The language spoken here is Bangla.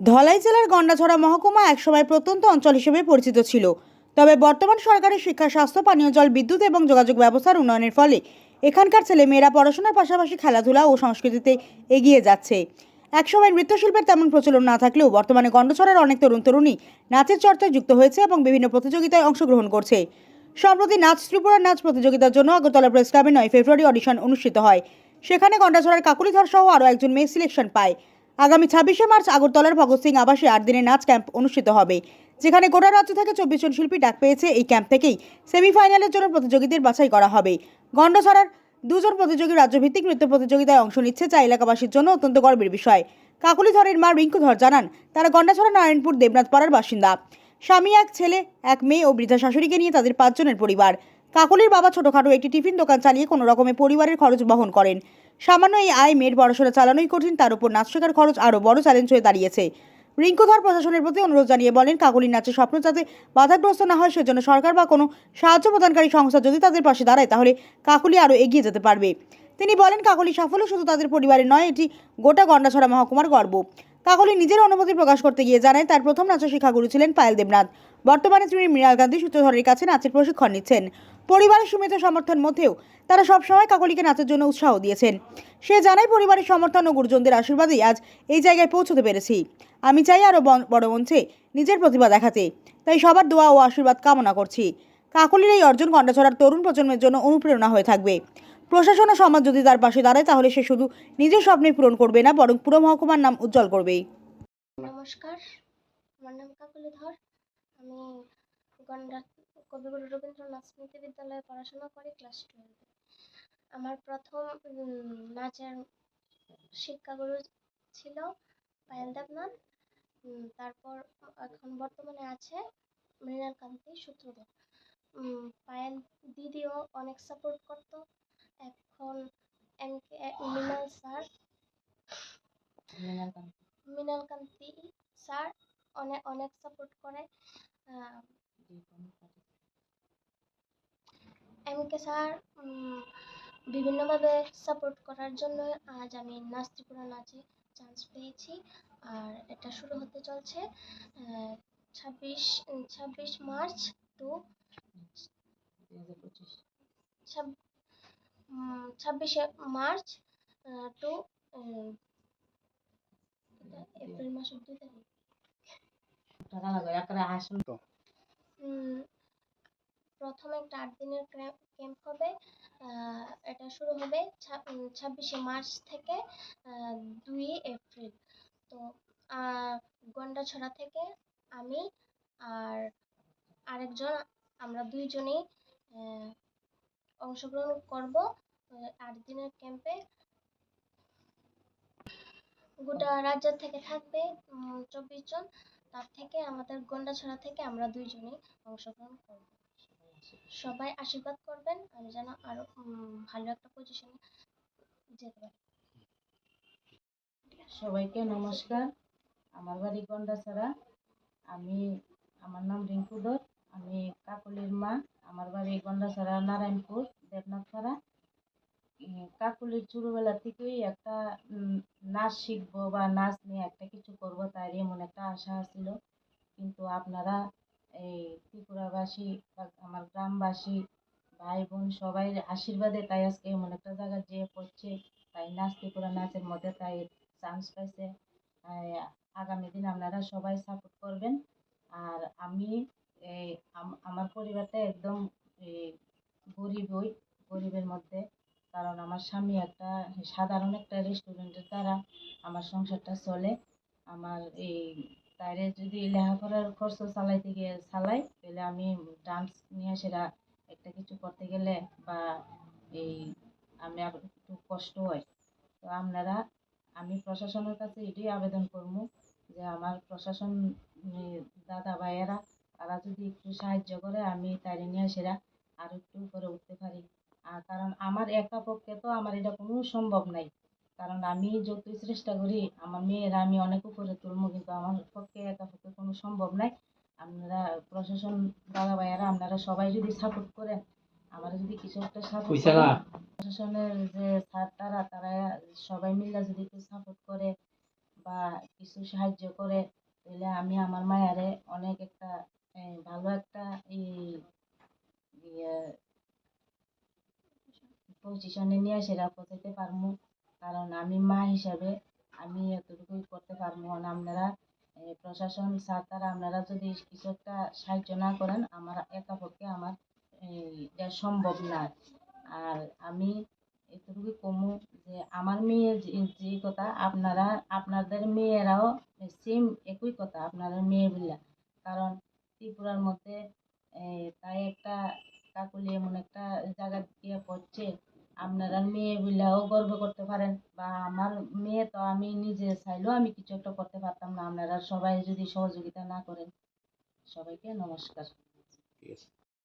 ধলাই জেলার গন্ডাছড়া মহকুমা একসময় প্রত্যন্ত অঞ্চল হিসেবে পরিচিত ছিল। তবে বর্তমান সরকারের শিক্ষা, স্বাস্থ্য, পানীয় জল, বিদ্যুৎ এবং যোগাযোগ ব্যবস্থার উন্নয়নের ফলে এখানকার ছেলেমেয়েরা পড়াশোনার পাশাপাশি খেলাধুলা ও সংস্কৃতিতে এগিয়ে যাচ্ছে। একসময় নৃত্যশিল্পের তেমন প্রচলন না থাকলেও বর্তমানে গন্ডছড়ার অনেক তরুণ তরুণী নাচের চর্চায় যুক্ত হয়েছে এবং বিভিন্ন প্রতিযোগিতায় অংশগ্রহণ করছে। সম্প্রতি নাচ ত্রিপুরার নাচ প্রতিযোগিতার জন্য আগরতলা প্রেস ক্লাবে নয় ফেব্রুয়ারি অডিশন অনুষ্ঠিত হয়। সেখানে গন্ডাছড়ার কাকুলিধর সহ আরও একজন মেয়ে সিলেকশন পায়। আগামী ছাব্বিশে মার্চ আগরতলার ভগৎ সিং আবাসে আট দিনের নাচ ক্যাম্প অনুষ্ঠিত হবে। যেখানে গোটা রাজ্য থেকে চব্বিশ জন শিল্পী ডাক পেয়েছে এই ক্যাম্প থেকেই। সেমিফাইনালের জন্য প্রতিযোগীদের বাছাই করা হবে। গন্ডছড়ার দুজন প্রতিযোগী রাজ্যভিত্তিক নৃত্য প্রতিযোগিতায় অংশ নিচ্ছে যা এলাকাবাসীর জন্য অত্যন্ত গর্বের বিষয়। কাকুলিধরের মা রিঙ্কু ধর জানান, তারা গন্ডাছড়া, নারায়ণপুর দেবনাথ পাড়ার বাসিন্দা। স্বামী, এক ছেলে, এক মেয়ে ও বৃদ্ধা শাশুড়িকে নিয়ে তাদের পাঁচজনের পরিবার। কাকুলির বাবা ছোটখাটো একটি টিফিন দোকান চালিয়ে কোনো রকমে পরিবারের খরচ বহন করেন। সামান্য এই আয় মেয়ের পড়াশোনা চালানোই কঠিন, তার উপর নাচ শেখার খরচ আরও বড় চ্যালেঞ্জ হয়ে দাঁড়িয়েছে। রিঙ্কুধর প্রশাসনের প্রতি অনুরোধ জানিয়ে বলেন কাকুলির নাচের স্বপ্ন যাতে বাধাগ্রস্ত না হয়, সেজন্য সরকার বা কোনো সাহায্য প্রদানকারী সংস্থা যদি তাদের পাশে দাঁড়ায়, তাহলে কাকলি আরও এগিয়ে যেতে পারবে। তিনি বলেন, কাকলি সাফল্য শুধু তাদের পরিবারের নয়, এটি গোটা গন্ডাছড়া মহকুমার গর্ব। কাকলি নিজের অনুভূতি প্রকাশ করতে গিয়ে জানায় তার প্রথম নাচের শিক্ষাগুরু ছিলেন পায়েল দেবনাথ। বর্তমানে তিনি মৃণাল গান্ধী সূত্রধরের কাছে নাচের প্রশিক্ষণ নিচ্ছেন। পরিবারের সীমিত সমর্থন মধ্যেও তারা সবসময় কাকলিকে নাচের জন্য উৎসাহ দিয়েছেন। সে জানায়, পরিবারের সমর্থন ও গুরুজনদের আশীর্বাদেই আজ এই জায়গায় পৌঁছতে পেরেছি। আমি চাই আরও বড় মঞ্চে নিজের প্রতিভা দেখাতে। তাই সবার দোয়া ও আশীর্বাদ কামনা করছি। কাকলির এই অর্জন গন্ডাছড়ার তরুণ প্রজন্মের জন্য অনুপ্রেরণা হয়ে থাকবে। প্রশাসন ও সমাজ যদি তার পাশে দাঁড়ায়, তাহলে সে শুধু নিজের স্বপ্নে পূরণ করবে না, বরং পুরো মহকুমার নাম উজ্জ্বল করবে নমস্কার, আমার নাম কাকলি ধর আমি গন্ডা কবিগুরু রবীন্দ্রনাথ স্মৃতি বিদ্যালয়ে পড়াশোনা করি, ক্লাস টুয়েলভে আমার প্রথম নাচের শিক্ষাগুরু ছিল পায়েল দেবনাথ। তারপর এখন বর্তমানে আছে মৃণাল কান্তি সূত্রধর পায়েল দিদিও অনেক সাপোর্ট করতো। এখন মৃণাল স্যার। মৃণাল কান্তি স্যার অনেক অনেক সাপোর্ট করে। এম কে স্যার বিভিন্নভাবে সাপোর্ট করার জন্য আজ আমি নাচ ত্রিপুরা নাচে চান্স পেয়েছি। আর এটা শুরু হতে চলছে ছাব্বিশ ছাব্বিশ মার্চ টু ছাব্বিশে মার্চ টু এপ্রিল মাসের দুই তারিখ প্রথমে একটা আট দিনের ক্যাম্প হবে। এটা শুরু হবে ছাব্বিশে মার্চ থেকে দুই এপ্রিল। তো গন্ডাছড়া থেকে আমি আর আরেকজন আমরা দুইজনেই আহ, অংশগ্রহণ করব আট দিনের ক্যাম্পে গোটা রাজ্য থেকে থাকবে চব্বিশ জন। তার থেকে আমাদের গন্ডাছড়া থেকে আমরা দুইজনেই অংশগ্রহণ করব। সবাই আশীর্বাদ করবেন, আমি যেন আরও ভালো একটা পজিশনে যেতে পারি। সবাইকে নমস্কার। আমার বাড়ি গন্ডাছড়া। আমি, আমার নাম রিঙ্কু দর আমি কাকুলির মা। আমার বাড়ি গন্ডাছড়া, নারায়ণপুর দেবনাথপাড়া কাকুলির ছোটোবেলা থেকেই একটা নাচ শিখব বা নাচ নিয়ে একটা কিছু করব তার এমন একটা আশা ছিল কিন্তু আপনারা এই ত্রিপুরাবাসী আমার গ্রামবাসী ভাই বোন সবাই আশীর্বাদে তাই আজকে এমন একটা জায়গায় যেয়ে পড়ছে তাই নাচ ত্রিপুরা নাচের মধ্যে তাই চান্স পাইছে। আগামী দিন আপনারা সবাই সাপোর্ট করবেন। আর আম- আমার পরিবারটা একদম গরিবই গরিবের মধ্যে। কারণ আমার স্বামী একটা সাধারণ একটা রেস্টুরেন্টের দ্বারা আমার সংসারটা চলে। আমার এই তাইরে যদি লেখাপড়ার খরচ চালাইতে গিয়ে চালাই তাহলে আমি ডান্স নিয়ে সেটা একটা কিছু করতে গেলে বা এই আমি একটু কষ্ট হয়। তো আপনারা, আমি প্রশাসনের কাছে এটাই আবেদন করব যে আমার প্রশাসন দাদা ভাইয়েরা তারা যদি একটু সাহায্য করে আমি তাইরে নিয়ে সেরা আর একটু উপরে উঠতে পারি। আর কারণ আমার একা পক্ষে তো আমার এটা কোনো সম্ভব নাই। কারণ আমি যতই চেষ্টা করি আমার মেয়েরা আমি অনেক উপরে তুলবো কিন্তু আমার পক্ষে একা পক্ষে কোনো সম্ভব নাই। আপনারা প্রশাসন দাদা ভাইয়েরা আপনারা সবাই যদি সাপোর্ট করেন আমার যদি কিছু একটা সাপোর্ট প্রশাসনের যে স্যার তারা তারা সবাই মিলে যদি একটু সাপোর্ট করে বা কিছু সাহায্য করে তাহলে আমি আমার মায়ারে অনেক একটা ভালো একটা এই ইয়ে পজিশনে নিয়ে সেরা পৌঁছাতে পারব কারণ আমি মা হিসাবে আমি এতটুকুই করতে পারব না আপনারা প্রশাসন, স্যার তারা আপনারা যদি কিছু একটা সাহায্য না করেন, আমার একা পক্ষে আমার এটা সম্ভব না। আর আমি এতটুকু কমু যে আমার মেয়ে যে যে কথা আপনারা, আপনাদের মেয়েরাও সেম একই কথা, আপনাদের মেয়েগুলা কারণ ত্রিপুরার মধ্যে তাই একটা কাকলি এমন একটা জায়গা দিয়ে পড়ছে। আপনারা মেয়েগুলাও গর্ব করতে পারেন, বা আমার মেয়ে তো আমি নিজে চাইলেও আমি কিছু একটা করতে পারতাম না। আপনারা সবাই যদি সহযোগিতা না করেন, সবাইকে নমস্কার। ঠিক আছে